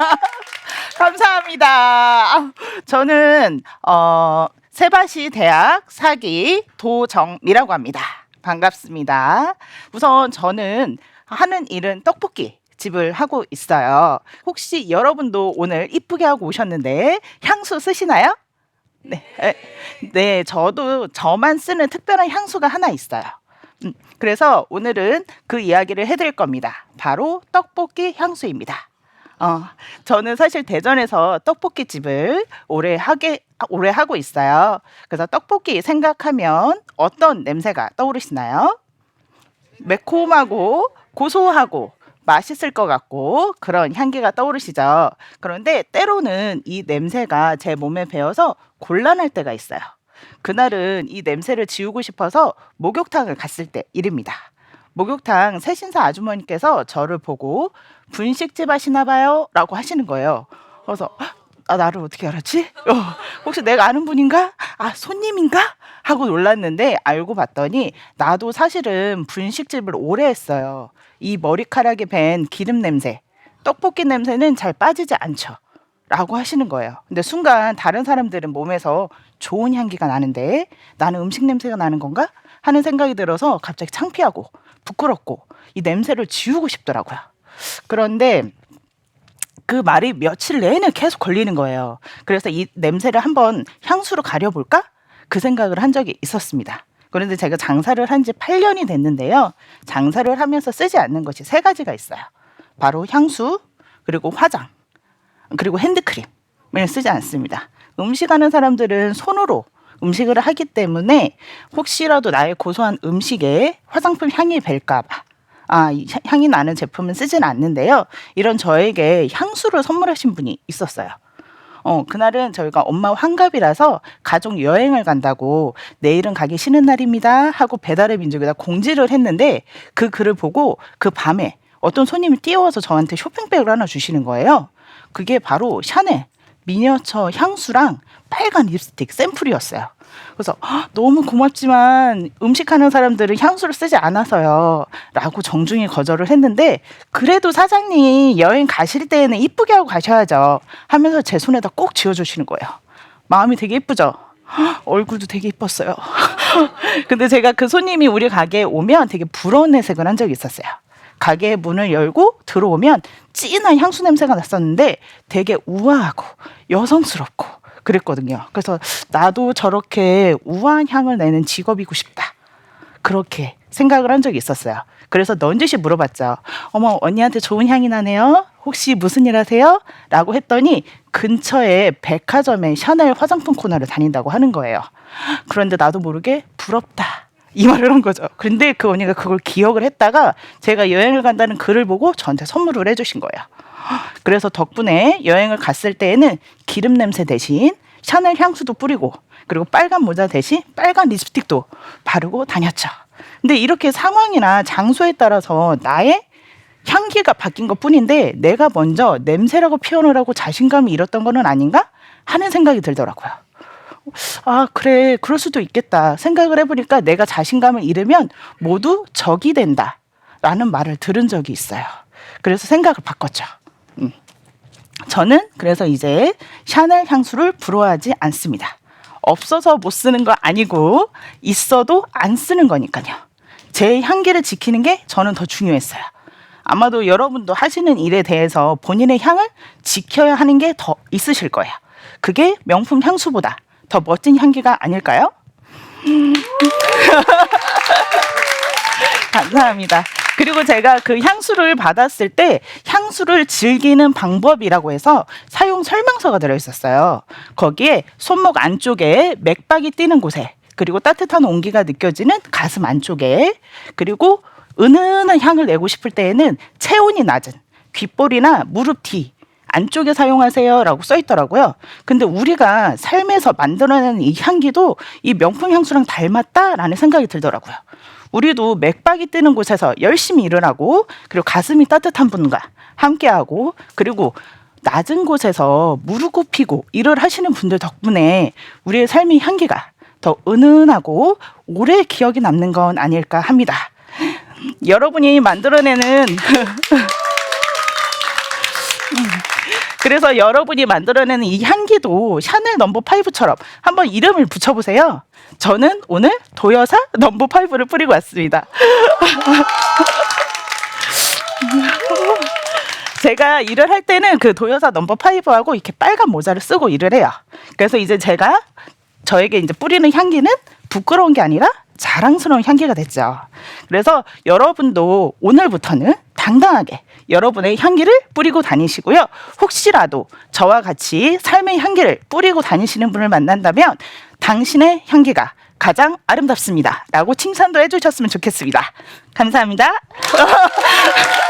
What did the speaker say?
감사합니다. 아, 저는 어, 세바시 대학 사기 도정미라고 합니다. 반갑습니다. 우선 저는 하는 일은 떡볶이 집을 하고 있어요. 혹시 여러분도 오늘 이쁘게 하고 오셨는데 향수 쓰시나요? 네, 에, 네, 저도 저만 쓰는 특별한 향수가 하나 있어요. 음, 그래서 오늘은 그 이야기를 해드릴 겁니다. 바로 떡볶이 향수입니다. 어, 저는 사실 대전에서 떡볶이 집을 오래 하게 오래 하고 있어요. 그래서 떡볶이 생각하면 어떤 냄새가 떠오르시나요? 매콤하고 고소하고 맛있을 것 같고 그런 향기가 떠오르시죠. 그런데 때로는 이 냄새가 제 몸에 배어서 곤란할 때가 있어요. 그날은 이 냄새를 지우고 싶어서 목욕탕을 갔을 때 일입니다. 목욕탕 새신사 아주머니께서 저를 보고 분식집 하시나 봐요 라고 하시는 거예요. 그래서 아, 나를 어떻게 알았지? 어, 혹시 내가 아는 분인가? 아, 손님인가? 하고 놀랐는데 알고 봤더니 나도 사실은 분식집을 오래 했어요. 이 머리카락에 밴 기름 냄새, 떡볶이 냄새는 잘 빠지지 않죠. 라고 하시는 거예요. 근데 순간 다른 사람들은 몸에서 좋은 향기가 나는데 나는 음식 냄새가 나는 건가? 하는 생각이 들어서 갑자기 창피하고 부끄럽고 이 냄새를 지우고 싶더라고요. 그런데 그 말이 며칠 내내 계속 걸리는 거예요. 그래서 이 냄새를 한번 향수로 가려볼까? 그 생각을 한 적이 있었습니다. 그런데 제가 장사를 한 지 8년이 됐는데요. 장사를 하면서 쓰지 않는 것이 세 가지가 있어요. 바로 향수, 그리고 화장, 그리고 핸드크림을 쓰지 않습니다. 음식하는 사람들은 손으로 음식을 하기 때문에 혹시라도 나의 고소한 음식에 화장품 향이 벨까 봐 아, 이 향이 나는 제품은 쓰진 않는데요. 이런 저에게 향수를 선물하신 분이 있었어요. 어, 그날은 저희가 엄마 환갑이라서 가족 여행을 간다고 내일은 가기 싫은 날입니다 하고 배달의 민족에다 공지를 했는데 그 글을 보고 그 밤에 어떤 손님이 뛰어와서 저한테 쇼핑백을 하나 주시는 거예요. 그게 바로 샤넬 미니어처 향수랑 빨간 립스틱 샘플이었어요. 그래서 너무 고맙지만 음식하는 사람들은 향수를 쓰지 않아서요. 라고 정중히 거절을 했는데 그래도 사장님 여행 가실 때에는 이쁘게 하고 가셔야죠. 하면서 제 손에다 꼭 쥐어주시는 거예요. 마음이 되게 이쁘죠? 얼굴도 되게 이뻤어요. 근데 제가 그 손님이 우리 가게에 오면 되게 부러운 내색을 한 적이 있었어요. 가게 문을 열고 들어오면 진한 향수 냄새가 났었는데 되게 우아하고 여성스럽고 그랬거든요. 그래서 나도 저렇게 우아한 향을 내는 직업이고 싶다. 그렇게 생각을 한 적이 있었어요. 그래서 넌지시 물어봤죠. 어머, 언니한테 좋은 향이 나네요. 혹시 무슨 일 하세요? 라고 했더니 근처에 백화점에 샤넬 화장품 코너를 다닌다고 하는 거예요. 그런데 나도 모르게 부럽다. 이 말을 한 거죠. 근데 그 언니가 그걸 기억을 했다가 제가 여행을 간다는 글을 보고 저한테 선물을 해주신 거예요. 그래서 덕분에 여행을 갔을 때에는 기름 냄새 대신 샤넬 향수도 뿌리고 그리고 빨간 모자 대신 빨간 립스틱도 바르고 다녔죠. 근데 이렇게 상황이나 장소에 따라서 나의 향기가 바뀐 것 뿐인데 내가 먼저 냄새라고 표현을 하고 자신감을 잃었던 거는 아닌가 하는 생각이 들더라고요. 아, 그래. 그럴 수도 있겠다. 생각을 해보니까 내가 자신감을 잃으면 모두 적이 된다. 라는 말을 들은 적이 있어요. 그래서 생각을 바꿨죠. 음. 저는 그래서 이제 샤넬 향수를 부러워하지 않습니다. 없어서 못 쓰는 거 아니고 있어도 안 쓰는 거니까요. 제 향기를 지키는 게 저는 더 중요했어요. 아마도 여러분도 하시는 일에 대해서 본인의 향을 지켜야 하는 게 더 있으실 거예요. 그게 명품 향수보다 더 멋진 향기가 아닐까요? 감사합니다. 그리고 제가 그 향수를 받았을 때 향수를 즐기는 방법이라고 해서 사용 설명서가 들어 있었어요. 거기에 손목 안쪽에 맥박이 뛰는 곳에 그리고 따뜻한 온기가 느껴지는 가슴 안쪽에 그리고 은은한 향을 내고 싶을 때에는 체온이 낮은 귓볼이나 무릎 뒤 안쪽에 사용하세요라고 써 있더라고요. 근데 우리가 삶에서 만들어내는 이 향기도 이 명품 향수랑 닮았다라는 생각이 들더라고요. 우리도 맥박이 뜨는 곳에서 열심히 일을 하고 그리고 가슴이 따뜻한 분과 함께하고 그리고 낮은 곳에서 무릎 굽히고 일을 하시는 분들 덕분에 우리의 삶의 향기가 더 은은하고 오래 기억이 남는 건 아닐까 합니다. 여러분이 만들어내는 그래서 여러분이 만들어내는 이 향기도 샤넬 넘버 파이브처럼 한번 이름을 붙여보세요. 저는 오늘 도여사 넘버 파이브를 뿌리고 왔습니다. 제가 일을 할 때는 그 도여사 넘버 파이브하고 이렇게 빨간 모자를 쓰고 일을 해요. 그래서 이제 제가 저에게 이제 뿌리는 향기는 부끄러운 게 아니라 자랑스러운 향기가 됐죠. 그래서 여러분도 오늘부터는 당당하게 여러분의 향기를 뿌리고 다니시고요. 혹시라도 저와 같이 삶의 향기를 뿌리고 다니시는 분을 만난다면 당신의 향기가 가장 아름답습니다. 라고 칭찬도 해주셨으면 좋겠습니다. 감사합니다.